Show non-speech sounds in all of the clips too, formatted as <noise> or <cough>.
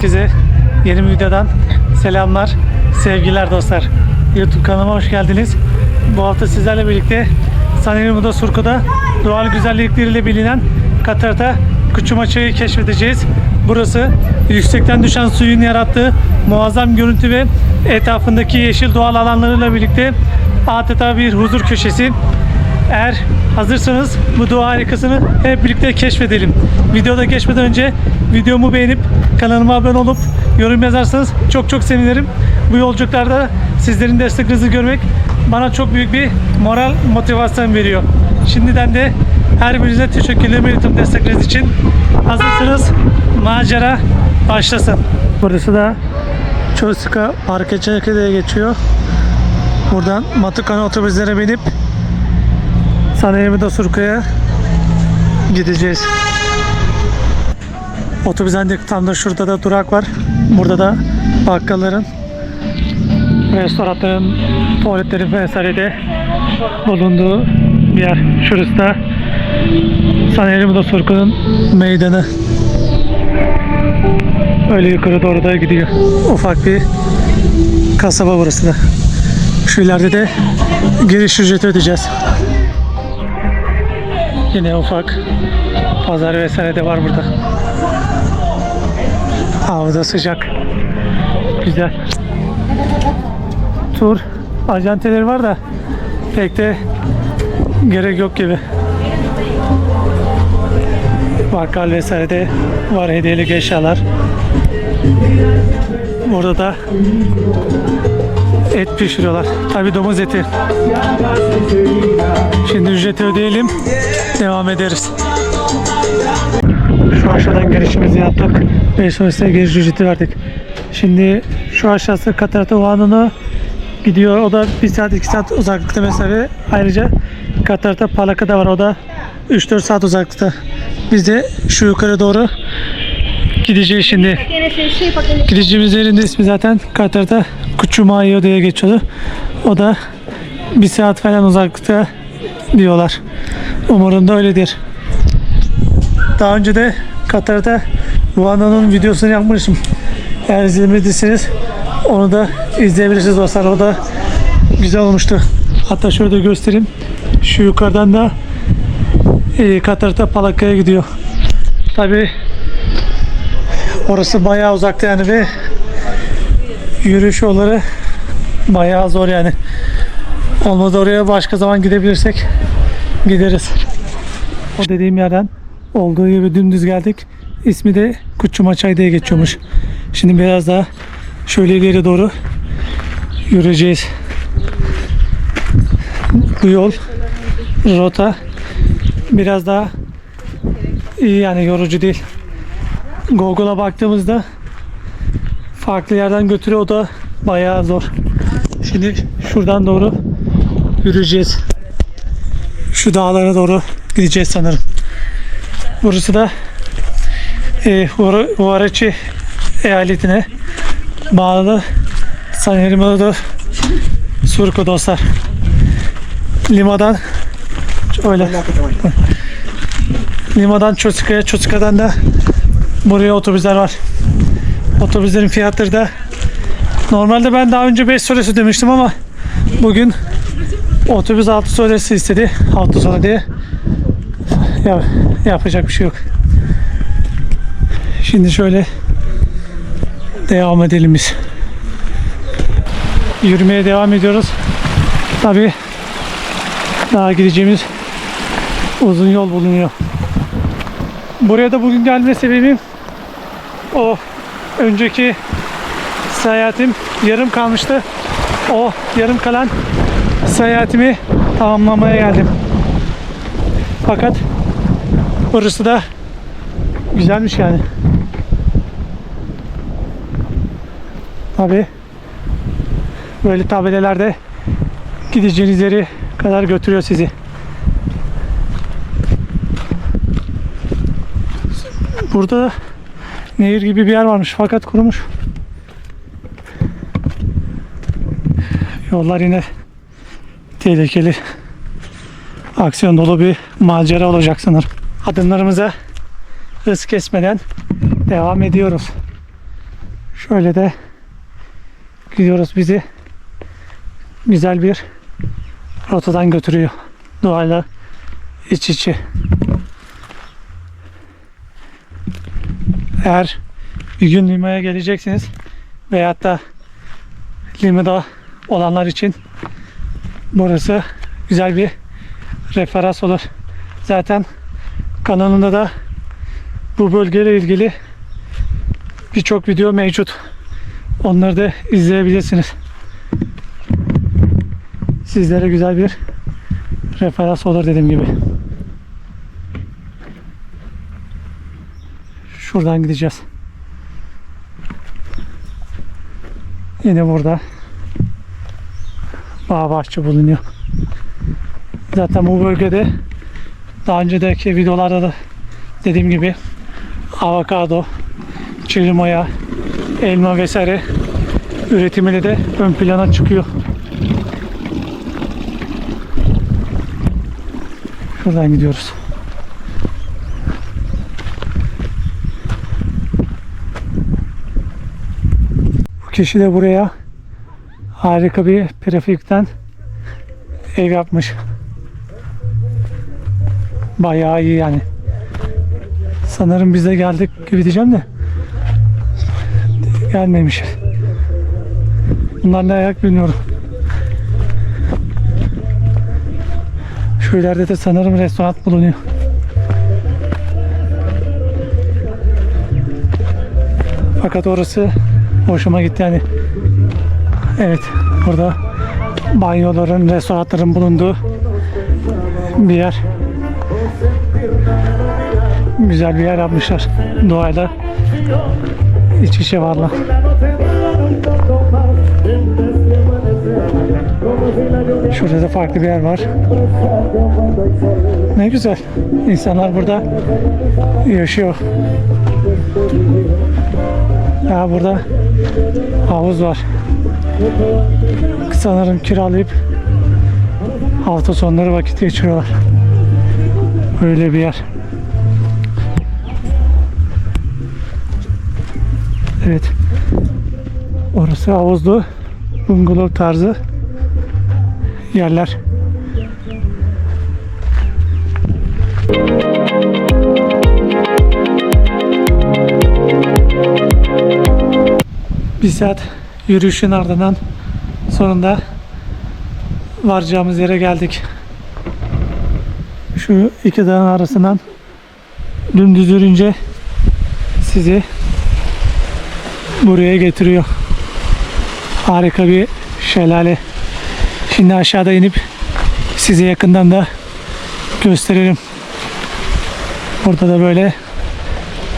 Herkese yeni bir videodan selamlar, sevgiler dostlar. YouTube kanalıma hoş geldiniz. Bu hafta sizlerle birlikte Sanerimu'da Surko'da doğal güzellikleriyle bilinen Katar'da Küçümaçayı keşfedeceğiz. Burası yüksekten düşen suyun yarattığı muazzam görüntü ve etrafındaki yeşil doğal alanlarıyla birlikte adeta bir huzur köşesi. Eğer hazırsanız bu doğa harikasını hep birlikte keşfedelim. Videoda geçmeden önce videomu beğenip kanalıma abone olup yorum yazarsanız çok çok sevinirim. Bu yolculuklarda sizlerin desteklerinizi görmek bana çok büyük bir moral motivasyon veriyor. Şimdiden de her birinize teşekkürlerimi iletiyorum destekleriniz için. Hazırsanız macera başlasın. Burası da Çosuka Park diye geçiyor. Buradan Matukana otobüslere binip Sanayimi Surka'ya gideceğiz. Otobüs ancak tam da şurada da durak var. Burada da bakkalların, restoranların, tuvaletlerin vesaire de bulunduğu bir yer. Şurası da Sanayimi Surka'nın meydanı. Öyle yukarı doğru da gidiyor. Ufak bir kasaba burası da. Şu ileride de giriş ücreti ödeyeceğiz. Yine ufak pazar vesaire de var burada. Havada sıcak. Güzel. Tur ajanteleri var da pek de gerek yok gibi. Bakkal vesaire de var hediyelik eşyalar. Burada da et pişiriyorlar. Tabi domuz eti. Şimdi ücreti ödeyelim. Devam ederiz. Şu aşağıdan girişimizi yaptık. Ve sonrasında giriş ücreti verdik. Şimdi şu aşağısı Katarata Vahanı'na gidiyor. O da 1 saat 2 saat uzaklıkta mesafe. Ayrıca Katarata Palaka da var. O da 3-4 saat uzaklıkta. Biz de şu yukarı doğru gideceğiz şimdi. Gideceğimiz yerin de ismi zaten Katar'da Kuchumayo diye geçiyordu. O da bir saat falan uzaklıkta diyorlar. Umarım da öyledir. Daha önce de Katar'da Vana'nın videosunu yapmıştım. Eğer izlemediyseniz onu da izleyebilirsiniz dostlar. O da güzel olmuştu. Hatta şöyle de göstereyim. Şu yukarıdan da e, Katar'da Palaka'ya gidiyor. Tabi orası bayağı uzakta yani ve yürüyüş yolları bayağı zor yani. Olmadı oraya başka zaman gidebilirsek gideriz. O dediğim yerden olduğu gibi dümdüz geldik. İsmi de Kuçumaçay diye geçiyormuş. Şimdi biraz daha şöyle ileri doğru yürüyeceğiz. Bu yol rota biraz daha iyi yani yorucu değil. Google'a baktığımızda farklı yerden götürüyor o da bayağı zor. Şimdi şuradan doğru yürüyeceğiz. Şu dağlara doğru gideceğiz sanırım. Burası da e, Huarachi eyaletine bağlı Sanerimalı Surko dostlar. Limadan öyle. Limadan Çosuka'ya, Çosuka'dan da buraya otobüsler var. Otobüslerin fiyatları da normalde ben daha önce 5 sonrası demiştim ama bugün otobüs 6 sonrası istedi. Hafta sonu diye. Ya, yapacak bir şey yok. Şimdi şöyle devam edelim biz. Yürümeye devam ediyoruz. Tabi daha gideceğimiz uzun yol bulunuyor. Buraya da bugün gelme sebebim o önceki seyahatim yarım kalmıştı. O yarım kalan seyahatimi tamamlamaya geldim. Fakat burası da güzelmiş yani. Tabi böyle tabelelerde gideceğiniz yeri kadar götürüyor sizi. Burada nehir gibi bir yer varmış fakat kurumuş. Yollar yine tehlikeli. Aksiyon dolu bir macera olacak sanırım. Adımlarımıza hız kesmeden devam ediyoruz. Şöyle de gidiyoruz bizi güzel bir rotadan götürüyor. Doğayla iç içe. Eğer bir gün Lima'ya geleceksiniz veyahut da Lima'da olanlar için burası güzel bir referans olur. Zaten kanalımda da bu bölgeyle ilgili birçok video mevcut. Onları da izleyebilirsiniz. Sizlere güzel bir referans olur dediğim gibi. Şuradan gideceğiz. Yine burada bağ bahçe bulunuyor. Zaten bu bölgede daha önceki videolarda da dediğim gibi avokado, çirimaya, elma vesaire üretimiyle de ön plana çıkıyor. Şuradan gidiyoruz. Bu kişi de buraya harika bir prefikten ev yapmış. Bayağı iyi yani. Sanırım biz de geldik gibi diyeceğim de gelmemiş. Bunlar ne ayak bilmiyorum. Şu ileride de sanırım restoran bulunuyor. Fakat orası hoşuma gitti yani. Evet, burada banyoların, restoranların bulunduğu bir yer. Güzel bir yer yapmışlar. Doğayla iç içe varlar. Şurada da farklı bir yer var. Ne güzel. İnsanlar burada yaşıyor. Ya burada havuz var. Sanırım kiralayıp hafta sonları vakit geçiriyorlar. Öyle bir yer. Evet. Orası havuzlu bungalov tarzı yerler. Bir saat yürüyüşün ardından sonunda varacağımız yere geldik. Şu iki dağın arasından dümdüz yürünce sizi buraya getiriyor. Harika bir şelale. Şimdi aşağıda inip size yakından da gösterelim. Burada da böyle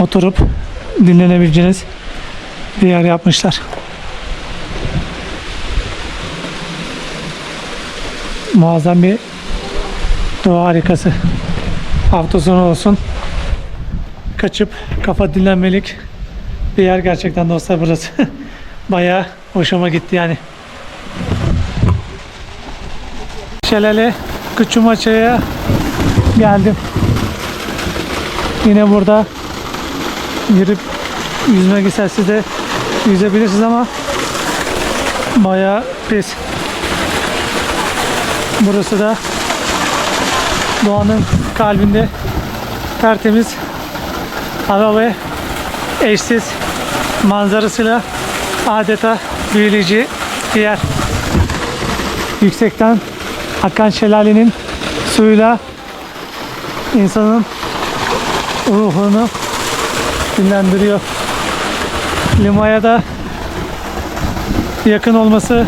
oturup dinlenebileceğiniz bir yer yapmışlar. Muazzam bir doğa harikası. Hafta sonu olsun. Kaçıp kafa dinlenmelik bir yer gerçekten dostlar burası. <laughs> Bayağı hoşuma gitti yani. Şelale Küçümaça'ya geldim. Yine burada girip yüzmek isterseniz de yüzebilirsiniz ama bayağı pis. Burası da doğanın kalbinde tertemiz hava ve eşsiz manzarasıyla adeta büyüleyici bir yer. Yüksekten akan şelalenin suyuyla insanın ruhunu dinlendiriyor. Limaya da yakın olması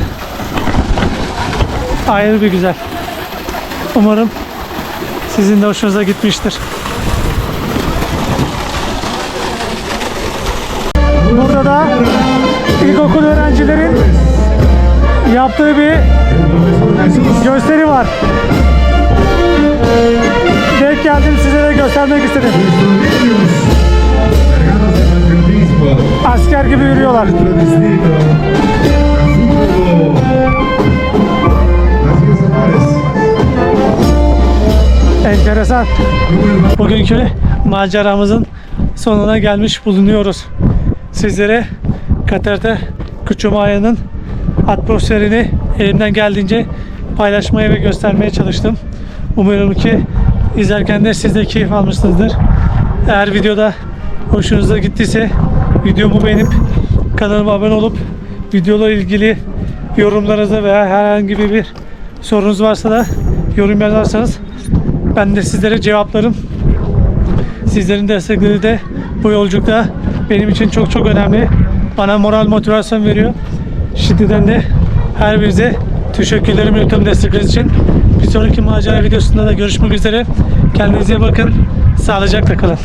ayrı bir güzel. Umarım sizin de hoşunuza gitmiştir. Burada da ilkokul öğrencilerin yaptığı bir gösteri var. Denk geldim size de göstermek istedim. Asker gibi yürüyorlar. Enteresan. Bugünkü maceramızın sonuna gelmiş bulunuyoruz. Sizlere Katar'da Küçümaya'nın atmosferini elimden geldiğince paylaşmaya ve göstermeye çalıştım. Umuyorum ki izlerken de siz de keyif almışsınızdır. Eğer videoda hoşunuza gittiyse videomu beğenip kanalıma abone olup videola ilgili yorumlarınızı veya herhangi bir sorunuz varsa da yorum yazarsanız ben de sizlere cevaplarım. Sizlerin destekleri de bu yolculukta benim için çok çok önemli. Bana moral motivasyon veriyor. Şimdiden de her birinize teşekkürlerimi iletiyorum destekleriniz için. Bir sonraki macera videosunda da görüşmek üzere. Kendinize bakın. Sağlıcakla kalın.